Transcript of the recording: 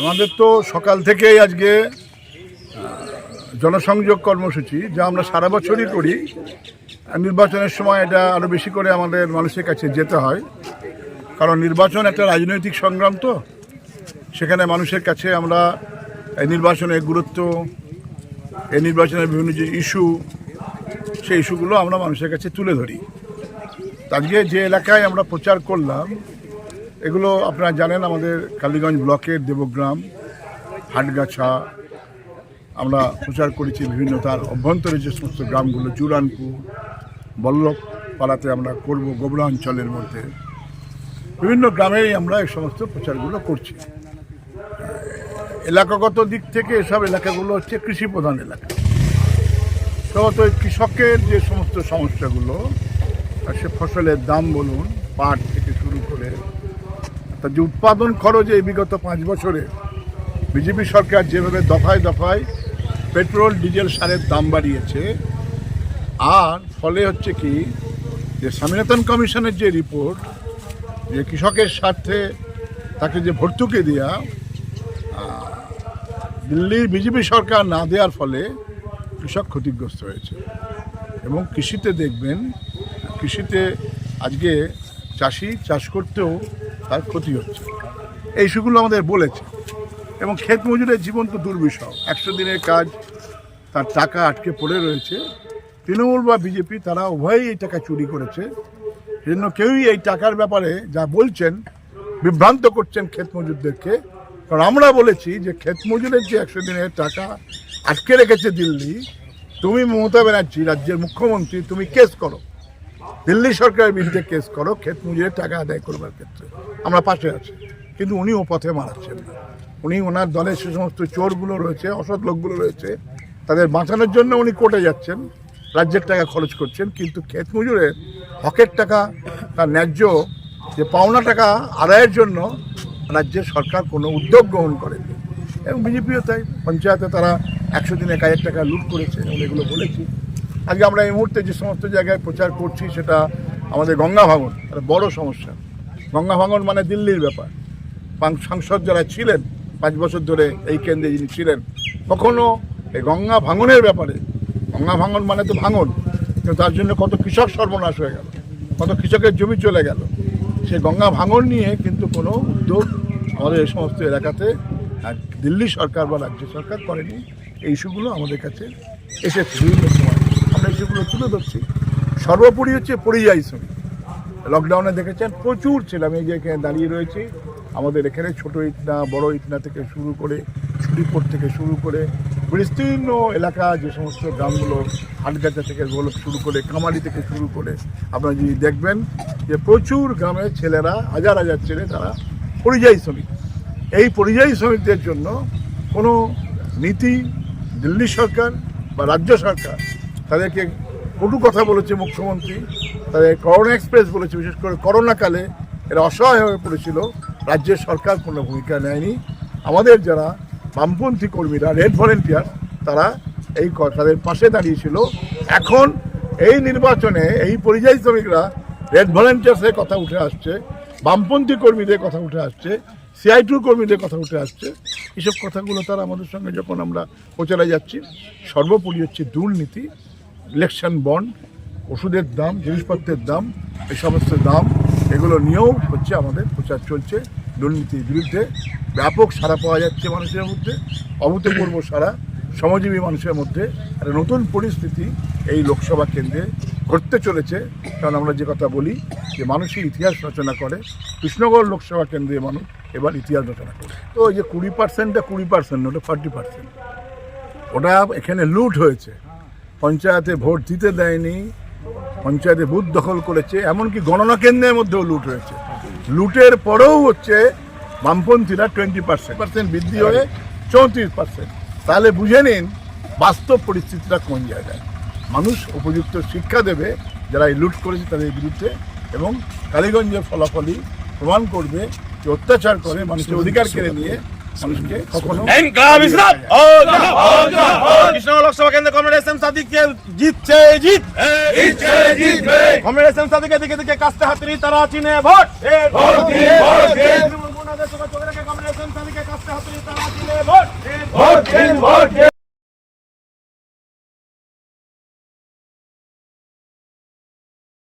আমাদের তো সকাল থেকেই আজকে জনসংযোগ কর্মসূচি, যা আমরা সারা বছরই করি। নির্বাচনের সময় এটা আরও বেশি করে আমাদের মানুষের কাছে যেতে হয়। কারণ নির্বাচন একটা রাজনৈতিক সংগ্রাম তো। সেখানে মানুষের কাছে আমরা এই নির্বাচনের গুরুত্ব, এই নির্বাচনের বিভিন্ন যে ইস্যু, সেই ইস্যুগুলো আমরা মানুষের কাছে তুলে ধরি। আজকে যে এলাকায় আমরা প্রচার করলাম এগুলো আপনারা জানেন, আমাদের কালীগঞ্জ ব্লকের দেবগ্রাম, হাটগাছা, আমরা প্রচার করেছি বিভিন্ন তার অভ্যন্তরে যে সমস্ত গ্রামগুলো জুরানপুর বল্লভপাড়াতে আমরা করব গোবরা অঞ্চলের মধ্যে। বিভিন্ন গ্রামেই আমরা এই সমস্ত প্রচারগুলো করছি। এলাকাগত দিক থেকে এসব এলাকাগুলো হচ্ছে কৃষি প্রধান এলাকা। সম্ভবত কৃষকের যে সমস্ত সমস্যাগুলো সে ফসলের দাম বলুন, পাট থেকে তার যে উৎপাদন খরচ এই বিগত পাঁচ বছরে বিজেপি সরকার যেভাবে দফায় দফায় পেট্রোল, ডিজেল সারের দাম বাড়িয়েছে, আর ফলে হচ্ছে কি যে স্বামীনাথন কমিশনের যে রিপোর্ট, যে কৃষকের স্বার্থে তাকে যে ভর্তুকি দেওয়া দিল্লির বিজেপি সরকার না দেওয়ার ফলে কৃষক ক্ষতিগ্রস্ত হয়েছে। এবং কৃষিতে দেখবেন, কৃষিতে আজকে চাষি চাষ করতেও তার ক্ষতি হচ্ছে। এই ইস্যুগুলো আমাদের বলেছে। এবং ক্ষেত মজুরের জীবন তো দুর্বিষহ। একশো দিনের কাজ, তার টাকা আটকে পড়ে রয়েছে। তৃণমূল বা বিজেপি তারা উভয়ই এই টাকা চুরি করেছে। সেজন্য কেউই এই টাকার ব্যাপারে যা বলছেন, বিভ্রান্ত করছেন ক্ষেত মজুরদেরকে। কারণ আমরা বলেছি যে ক্ষেত মজুরের যে একশো দিনের টাকা আটকে রেখেছে দিল্লি, তুমি মমতা ব্যানার্জি, রাজ্যের মুখ্যমন্ত্রী, তুমি কেস করো। দিল্লি সরকারের বিরুদ্ধে কেস করো, ক্ষেত মজুরের টাকা আদায় করবার ক্ষেত্রে। আমরা পাশে আছি। কিন্তু উনি ও পথে মারাচ্ছেন না। উনি ওনার দলের সে সমস্ত চোরগুলো রয়েছে, অসৎ লোকগুলো রয়েছে। তাদের বাঁচানোর জন্য উনি কোর্টে যাচ্ছেন, রাজ্যের টাকা খরচ করছেন। কিন্তু ক্ষেত মজুরের হকের টাকা, তার ন্যায্য যে পাওনা টাকা আদায়ের জন্য রাজ্যের সরকার কোনো উদ্যোগ গ্রহণ করেনি। এবং বিজেপিও তাই, পঞ্চায়েতে তারা একশো দিনে কাজের টাকা লুট করেছে এবং এগুলো বলেছি। আজকে আমরা এই মুহূর্তে যে সমস্ত জায়গায় প্রচার করছি সেটা আমাদের গঙ্গা ভাঙন, একটা বড় সমস্যা। গঙ্গা ভাঙন মানে দিল্লির ব্যাপার। সাংসদ যারা ছিলেন, পাঁচ বছর ধরে এই কেন্দ্রে যিনি ছিলেন, কখনো এই গঙ্গা ভাঙনের ব্যাপারে, গঙ্গা ভাঙন মানে তো ভাঙন কিন্তু তার জন্য কত কৃষক সর্বনাশ হয়ে গেল, কত কৃষকের জমি চলে গেল। সেই গঙ্গা ভাঙন নিয়ে কিন্তু কোনো উদ্যোগ আমাদের এই সমস্ত এলাকাতে দিল্লি সরকার বা রাজ্য সরকার করেনি। এই ইস্যুগুলো আমাদের কাছে এসেছে। ইস্যুগুলো তুলে ধরছি। সর্বোপরি হচ্ছে পরিযায়ী শ্রমিক। লকডাউনে দেখেছেন প্রচুর ছেলে আমি এই যে এখানে দাঁড়িয়ে রয়েছি। আমাদের এখানে ছোট ইটনা, বড় ইটনা থেকে শুরু করে ছুরিপুর থেকে শুরু করে, বিস্তীর্ণ এলাকা যে সমস্ত গ্রামগুলো, হাটগাছা থেকে বলো শুরু করে, কামারি থেকে শুরু করে, আপনারা যদি দেখবেন যে প্রচুর গ্রামের ছেলেরা, হাজার হাজার ছেলে তারা পরিযায়ী শ্রমিক। এই পরিযায়ী শ্রমিকদের জন্য কোনো নীতি, দিল্লি সরকার বা রাজ্য সরকার তাদেরকে কটু কথা বলেছে মুখ্যমন্ত্রী, তাদের করোনা এক্সপ্রেস বলেছে, বিশেষ করে করোনাকালে এরা অসহায় হয়ে পড়েছিল, রাজ্যের সরকার কোনো ভূমিকা নেয়নি। আমাদের যারা বামপন্থী কর্মীরা রেড ভলেন্টিয়ার তারা এই তাদের পাশে দাঁড়িয়েছিল। এখন এই নির্বাচনে এই পরিযায়ী শ্রমিকরা রেড ভলেন্টিয়ার্সের কথা উঠে আসছে, বামপন্থী কর্মীদের কথা উঠে আসছে সিআইটুর কর্মীদের কথা উঠে আসছে। এসব কথাগুলো তারা আমাদের সঙ্গে যখন আমরা প্রচারে যাচ্ছি, সর্বোপরি হচ্ছে দুর্নীতি। ইলেকশন বন্ড, ওষুধের দাম, জিনিসপত্রের দাম, এই সমস্ত দাম, এগুলো নিয়েও হচ্ছে আমাদের প্রচার চলছে দুর্নীতির বিরুদ্ধে। ব্যাপক সাড়া পাওয়া যাচ্ছে মানুষের মধ্যে, অভূতপূর্ব সারা শ্রমজীবী মানুষের মধ্যে। একটা নতুন পরিস্থিতি এই লোকসভা কেন্দ্রে ঘটতে চলেছে। কারণ আমরা যে কথা বলি, যে মানুষই ইতিহাস রচনা করে, কৃষ্ণগড় লোকসভা কেন্দ্রে মানুষ এবার ইতিহাস রচনা করে। তো ওই যে কুড়ি পার্সেন্টটা কুড়ি পার্সেন্ট ওটা ফর্টি পার্সেন্ট ওটা এখানে লুট হয়েছে। পঞ্চায়েতে ভোট দিতে দেয়নি পঞ্চায়েতে বুথ দখল করেছে এমনকি গণনা কেন্দ্রের মধ্যেও লুট হয়েছে। লুটের পরেও হচ্ছে বামপন্থীরা টোয়েন্টি পার্সেন্ট পার্সেন্ট বৃদ্ধি হয়ে চৌত্রিশ পার্সেন্ট তাহলে বুঝে নিন বাস্তব পরিস্থিতিটা কোন জায়গায়। মানুষ উপযুক্ত শিক্ষা দেবে যারা এই লুট করেছে তাদের বিরুদ্ধে এবং কালীগঞ্জের ফলাফলই প্রমাণ করবে যে অত্যাচার করে মানুষের অধিকার কেড়ে নিয়ে মানুষকে কখনো সাদিককে জিতছে জিত। কমরেড এস এম সাদিকের দিকে দিকে কাস্তে হাতরি তারা চিনে ভোট। ভোট দিয়ে ভোট। দিয়ে। কমরেড এস এম সাদিকের তারা চিনে ভোট। ভোট দিন ভোট